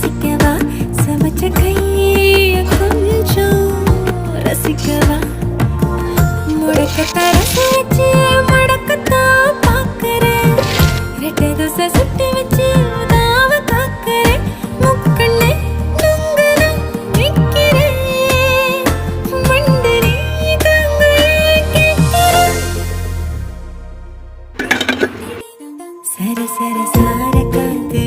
ரசிக்கவா? சமைச்ச கைய கொஞ்சம் ரசிக்கவா? முடக்க தரசு வச்சு மடக்கத்தான் பார்க்கறேன். ரெட்டை தோசை சுட்டு வச்சு தாவ காக்கறேன். முக்கண்ணே சரி சரி சார காத்து